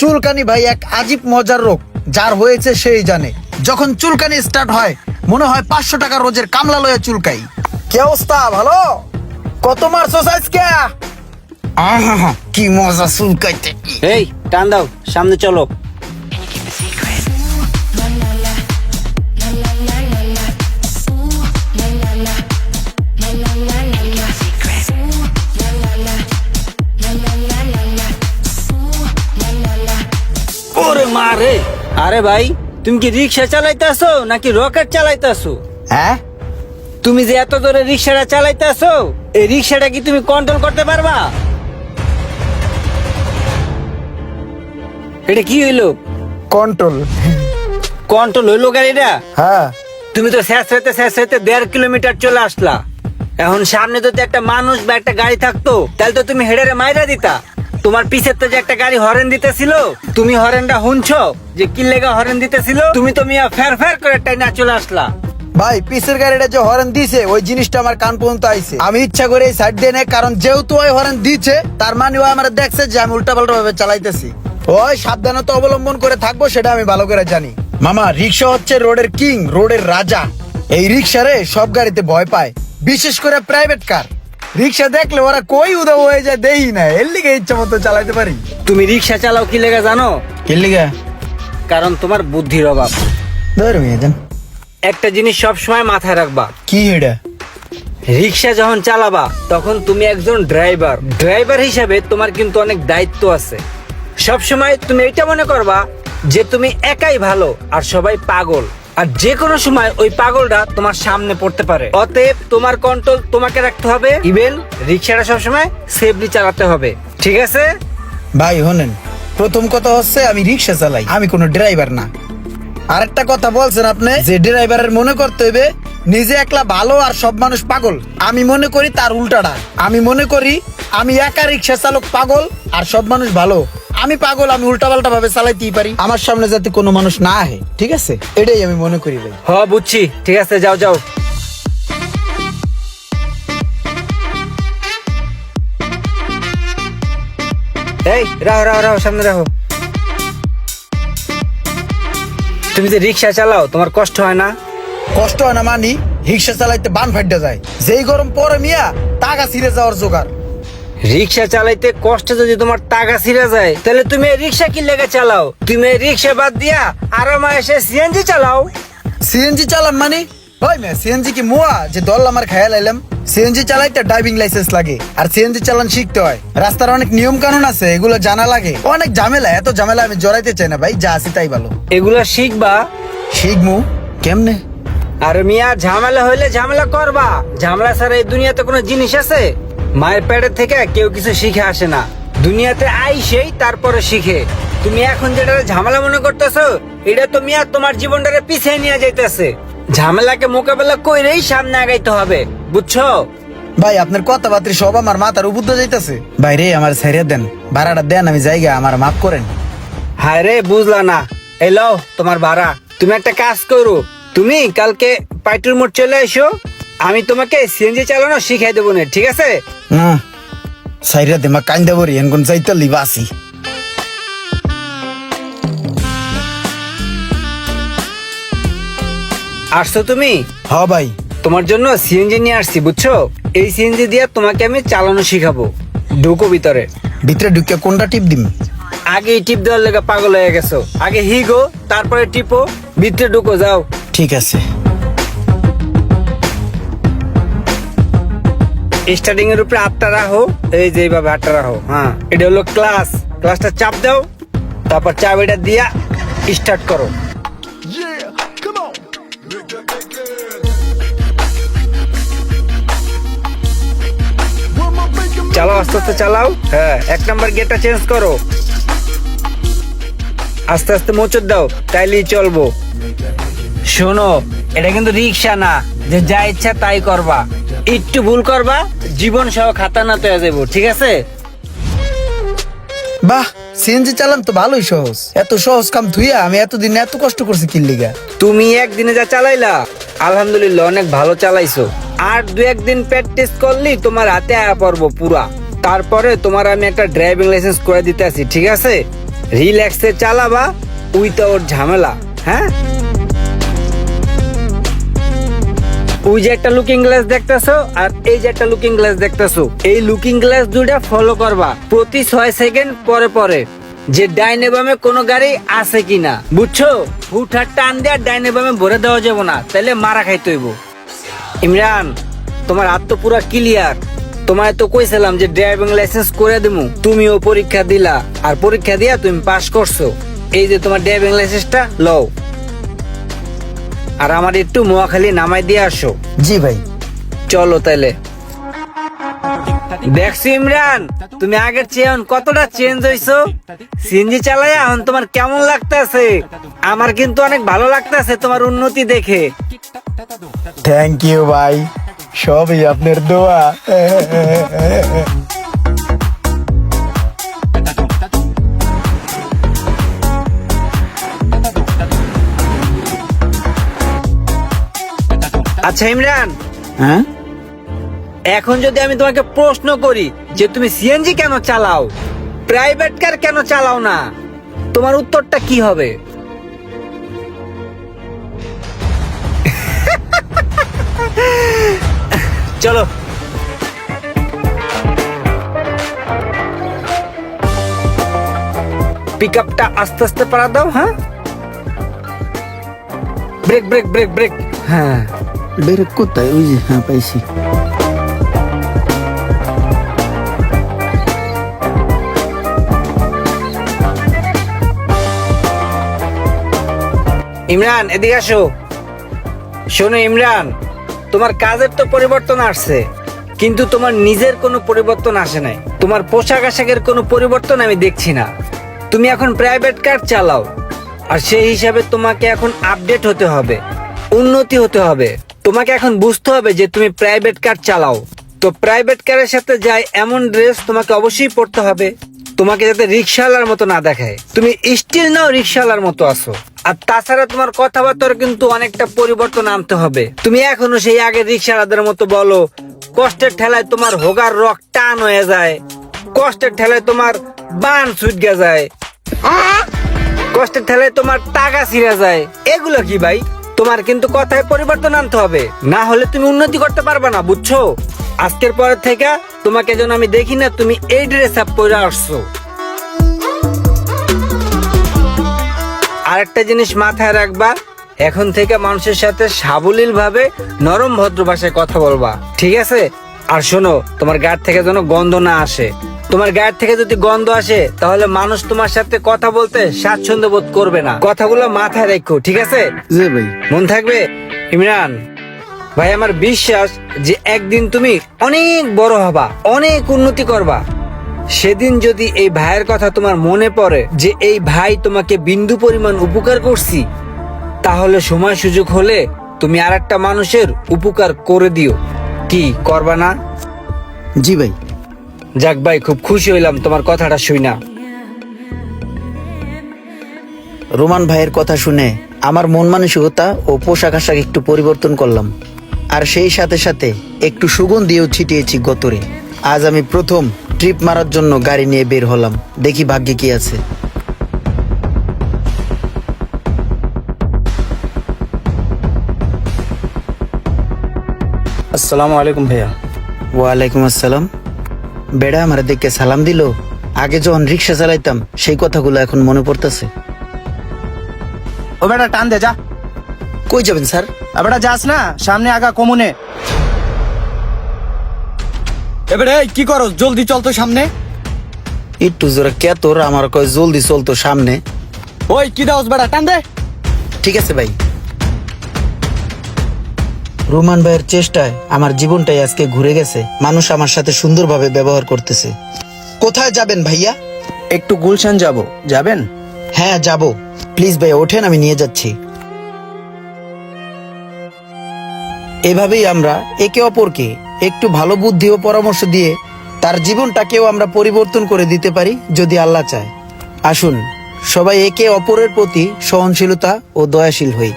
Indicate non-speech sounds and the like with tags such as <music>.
চুলকানি ভাই এক আজীব মজার রোগ যার হয়েছে সেই জানে। যখন চুলকানি স্টার্ট হয় মনে হয় পাঁচশো টাকা রোজের কামলা লয়ে চুলকাই। কি অবস্থা ভালো? কত মার আজকে আহা। কি মজা চুলকাইতে। এই টান দাও সামনে চলো। আরে ভাই তুমি কি রিক্সা চালাইতেছো নাকি রকেট চালাইতেছো? হ্যাঁ? তুমি যে এত দূরে রিক্সাটা চালাইতেছো এই রিক্সাটা কি তুমি কন্ট্রোল করতে পারবা? এটা কি হইল? কন্ট্রোল কন্ট্রোল হইল গাড়িটা হ্যাঁ। তুমি তো শেষ হইতে শেষ হইতে দেড় কিলোমিটার চলে আসলা। এখন সামনে যদি একটা মানুষ বা একটা গাড়ি থাকতো তাহলে তো তুমি হেডারে মাইরা দিতা। তোমার পিছের তো যে একটা গাড়ি হরেন দিতেছিল, তুমি হরেনটা শুনছো? যে কি লেগা হরেন দিতেছিল? তুমি তো মিয়া ফের ফের করে টাইনা চলে আসলা। ভাই, পিসের গাড়িটা যে হরেন দিছে, ওই জিনিসটা আমার কান পর্যন্ত আইছে। আমি ইচ্ছা করে এই সাইড দিয়ে নেই, কারণ যেহেতু ওই হরেন দিচ্ছে তার মানে ও আমার দেখছে যে আমি উল্টা পাল্টা ভাবে চালাইতেছি। ওই সাবধানতা অবলম্বন করে থাকব, সেটা আমি ভালো করে জানি। মামা, রিক্সা হচ্ছে রোডের কিং, রোডের রাজা। এই রিক্সারে সব গাড়িতে ভয় পায়, বিশেষ করে প্রাইভেট কার রিক্সা দেখলে ওরা কই উদা হয়ে যায় দেই না। এর লিগে ইচ্ছা মতো চালাইতে পারি। তুমি রিক্সা চালাও কি লেগে জানো? এর লিগে? কারণ তোমার বুদ্ধির অভাব। ধর একটা জিনিস সব সময় মাথায় রাখবা। কি এটা? রিক্সা যখন চালাবা তখন তুমি একজন ড্রাইভার। ড্রাইভার হিসাবে তোমার কিন্তু অনেক দায়িত্ব আছে। সব সময় তুমি এটা মনে করবা যে তুমি একাই ভালো আর সবাই পাগল। আর যে কোনো সময় ওই পাগলটা তোমার সামনে পড়তে পারে। অতএব তোমার কন্ট্রোল তোমাকে রাখতে হবে। ইভেন রিক্সাটা সবসময় সেফলি চালাতে হবে। ঠিক আছে? ভাই হনেন প্রথম কথা হচ্ছে আমি রিক্সা চালাই। আমি কোনো ড্রাইভার না। আরেকটা কথা বলছেন আপনি, যে ড্রাইভারের মনে করতে হবে নিজে একলা ভালো আর সব মানুষ পাগল। আমি মনে করি তার উল্টাটা। আমি মনে করি আমি একা রিক্সা চালক পাগল আর সব মানুষ ভালো। আমি পাগল আমি উল্টা পাল্টা ভাবে চালাইতেই পারি। আমার সামনে যাতে কোনো মানুষ না আহে ঠিক আছে? এটাই আমি মনে করি ভাই। হ বুঝছি। ঠিক আছে যাও যাও। এই রাহো রাহো রাহো সামনে রাহো। তুমি যে রিক্সা চালাও তোমার কষ্ট হয় না? কষ্ট হয় না মানি রিক্সা চালাইতে বান ফাইটে যায়। যেই গরম পরে মিয়া টাকা ছিঁড়ে যাওয়ার জোগাড়। রিক্সা চালাইতে কষ্ট যদি তোমার টাকা ছিঁড়ে যায় তাহলে তুমি রিক্সা কি লেগে চালাও? তুমি রিক্সা বাদ দিয়া আরামে এসে সিএনজি চালাও। সিএনজি চালাম মানে? ওই মে সিএনজি কি মুয়া? যে দল আমার খেয়াল এলাম সিএনজি চালাইতে ড্রাইভিং লাইসেন্স লাগে আর সিএনজি চালান শিখতে হয়। রাস্তার অনেক নিয়ম কানুন আছে এগুলো জানা লাগে। অনেক ঝামেলা এত ঝামেলা আমি জড়াইতে চাই না ভাই যা আছি তাই ভালো। এগুলা শিখবা? শিখমু। কেমনে? আর মিয়া ঝামেলা হইলে ঝামেলা করবা। ঝামেলা ছাড়া এই দুনিয়াতে কোনো জিনিস আছে? মায়ের পেটের থেকে কেউ কিছু শিখে আসে না। দুনিয়াতে আইসেই তারপরে শিখে। তুমি এখন যেটা ঝামেলা মনে করতেছো এটা তো মিয়া তোমার জীবনটারে পিছিয়ে নিয়ে যাইতেছে। ঝামেলাকে মোকাবেলা কইরেই সামনে আগাইতে হবে বুঝছ? ভাই আপনার কথাবার্তা সব আমার মাথার উবুদ্ধ যাইতেছে। ভাই রে আমার ছেড়ে দেন। ভাড়াটা দেন আমি জায়গা আমার মাফ করেন। হায় রে বুঝলা না। এলো তোমার ভাড়া। তুমি একটা কাজ করো। তুমি কালকে পাইটুর মোড় চলে এসো। আমি তোমাকে সিএনজি চালানো শিখাই দেবো না ঠিক আছে? না সাইরা দে মা কান্দা বরি এন কোন চাইতে লিবা আসি। আসছো তুমি? হ ভাই। তোমার জন্য সিএনজি নিয়ে আসছি বুঝছ? এই সিএনজি দিয়ে তোমাকে আমি চালানো শিখাবো ঢুকো ভিতরে। ভিতরে ঢুকে কোনটা টিপ দিম? আগে টিপ দেওয়ার লেগে পাগল হয়ে গেছো। আগে হিগো তারপরে টিপো ভিতরে ঢুকো যাও। ঠিক আছে। স্টার্টিং এর উপরে আটটা রাখো, এই যে এইভাবে আটটা রাখো হ্যাঁ। এটা হলো ক্লাস ক্লাসটা চাপ দাও, তারপর চাবিটা দিয়া স্টার্ট করো। চালাও, আস্তে আস্তে চালাও হ্যাঁ। এক নাম্বার গেটটা চেঞ্জ করো। আস্তে আস্তে মোচর দাও, তাইলেই চলবো। শোনো এটা কিন্তু রিক্সা না। যে যা ইচ্ছা তাই করবা। একটু ভুল করবা জীবন সহ খাতা না তো যাব ঠিক আছে? বাহ সিএনজি চালান তো ভালোই সহজ। এত সহজ কাম থুইয়া আমি এতদিন এত কষ্ট করছি কিল্লিগা তুমি একদিনে যা চালাইলা আলহামদুলিল্লাহ অনেক ভালো চালাইছো। আর দু একদিন প্র্যাকটিস করলি তোমার হাতে আয়া পড়ব পুরা। তারপরে তোমার আমি একটা ড্রাইভিং লাইসেন্স করে দিতে আসি ঠিক আছে? রিল্যাক্সে চালাবা উইথাউট ঝামেলা হ্যাঁ? ওই যে একটা লুকিং গ্লাস দেখতেছো আর এই যে একটা লুকিং গ্লাস দেখতেছো। এই লুকিং গ্লাস দুইটা ফলো করবা প্রতি ছয় সেকেন্ড পরে পরে যে ডাইনে বামে কোনো গাড়ি আছে কিনা। বুঝছ? হুঠার টান দেওয়া ডাইনে বামে ভরে দেওয়া যাব না তাহলে মারা খাইতে হইব। ইমরান, তোমার হাত তো পুরা ক্লিয়ার তোমায় তো কইছিলাম যে ড্রাইভিং লাইসেন্স করে দিমু, তুমিও পরীক্ষা দিলা। আর পরীক্ষা দিয়া তুমি পাস করছ। এই যে তোমার ড্রাইভিং লাইসেন্সটা লও। আর আমার একটু মোয়াখালী নামাই দিয়ে আসো। জি ভাই। চলো তাইলে। দেখছি ইমরান তুমি আগের চেয়ে এখন কতটা চেঞ্জ হইছো? সিএনজি চালাই এখন তোমার কেমন লাগতেছে? আমার কিন্তু অনেক ভালো লাগতেছে তোমার উন্নতি দেখে। থ্যাংক ইউ ভাই সবই আপনার দোয়া। আচ্ছা ইমরান। হ্যাঁ? এখন যদি আমি তোমাকে প্রশ্ন করি যে তুমি সিএনজি কেন চালাও প্রাইভেট কার কেন চালাও না তোমার উত্তরটা কি হবে? <laughs> চলো। পিক আপটা আস্তে আস্তে পারা দাও হ্যাঁ? ব্রেক ব্রেক ব্রেক ব্রেক হ্যাঁ। বের কোথায় ওই যে ইমরান, এদিকে আসো। শোনো ইমরান, তোমার কাজের তো পরিবর্তন আসছে, কিন্তু তোমার নিজের কোনো পরিবর্তন আসে নাই। তোমার পোশাক আশাকের কোনো পরিবর্তন আমি দেখছি না। তুমি এখন প্রাইভেট কার চালাও, আর সেই হিসাবে তোমাকে এখন আপডেট হতে হবে, উন্নতি হতে হবে। তোমাকে এখন বুঝতে হবে যে তুমি প্রাইভেট কার চালাও। তো প্রাইভেট কারের সাথে যায় এমন ড্রেস তোমাকে অবশ্যই পড়তে হবে। তোমাকে যাতে রিক্সাওয়ালার মতো না দেখায়। তুমি স্টিল নাও রিক্সাওয়ালার মতো আছো। আর তাছাড়া তোমার কথাবার্তার কিন্তু অনেকটা পরিবর্তন আনতে হবে। তুমি এখনও সেই আগে রিক্সাওয়ালাদের মতো বলো, কষ্টের ঠেলায় তোমার হোগার রক টান হয়ে যায়। কষ্টের ঠেলায় তোমার বান ছুটগে যায়। কষ্টের ঠেলায় তোমার টাকা ছিঁড়ে যায়। এগুলো কি ভাই? তোমার কিন্তু কথায় পরিবর্তন আনতে হবে। না হলে তুমি উন্নতি করতে পারবে না, বুঝছ? আজকের পর থেকে তোমাকে যেন আমি দেখি না, তুমি এই ড্রেস আপ পরে আসছো। আরেকটা জিনিস মাথায় রাখবা, এখন থেকে মানুষের সাথে সাবলীল ভাবে নরম ভদ্র ভাষায় কথা বলবা, ঠিক আছে? আর শোনো, তোমার গাড় থেকে যেন গন্ধ না আসে। তোমার গায়ের থেকে যদি গন্ধ আসে তাহলে মানুষ তোমার সাথে কথা বলতে স্বাচ্ছন্দ্য বোধ করবে না। কথাগুলো মাথায় রেখো ঠিক আছে? জি ভাই। মন থাকবে? ইমরান ভাই আমার বিশ্বাস যে একদিন তুমি অনেক বড় হবা অনেক উন্নতি করবা। সেদিন যদি এই ভাইয়ের কথা তোমার মনে পড়ে যে এই ভাই তোমাকে বিন্দু পরিমাণ উপকার করছি তাহলে সময় সুযোগ হলে তুমি আর একটা মানুষের উপকার করে দিও। কি করবা না? জি ভাই। যাক ভাই খুব খুশি হইলাম তোমার কথাটা শুই না। রোমান ভাইয়ের কথা শুনে আমার মন মানসিকতা ও পোশাক আশাক একটু পরিবর্তন করলাম। আর সেই সাথে সাথে একটু সুগন্ধিও ছিটিয়েছি গতরে। আজ আমি প্রথম ট্রিপ মারার জন্য গাড়ি নিয়ে বের হলাম। দেখি ভাগ্যে কি আছে। আসসালামু আলাইকুম ভাইয়া। ওয়ালাইকুম আসসালাম। বেড়া আমার দেখে সালাম দিল। আগে যখন রিক্সা চালাইতাম সেই কথাগুলো এখন মনে পড়তেছে। ও বেটা টান দে যা। কই যাবেন স্যার? বেটা যাস না সামনে আগা কমুনে। এবারে কি করো জলদি চল তো সামনে। একটু জোরে কে তোর? আমার কয় জলদি চলতো সামনে। ওই কি দাওস বেটা টান দে। ঠিক আছে ভাই। রোমান ভাইয়ের চেষ্টায় আমার জীবনটাই আজকে ঘুরে গেছে। মানুষ আমার সাথে সুন্দরভাবে ব্যবহার করতেছে। কোথায় যাবেন ভাইয়া? একটু গুলশান যাব। যাবেন? হ্যাঁ যাব। প্লিজ ভাই ওঠেন আমি নিয়ে যাচ্ছি। এভাবেই আমরা একে অপরকে একটু ভালো বুদ্ধি ও পরামর্শ দিয়ে তার জীবনটাকেও আমরা পরিবর্তন করে দিতে পারি যদি আল্লাহ চায়। আসুন সবাই একে অপরের প্রতি সহনশীলতা ও দয়াশীল হই।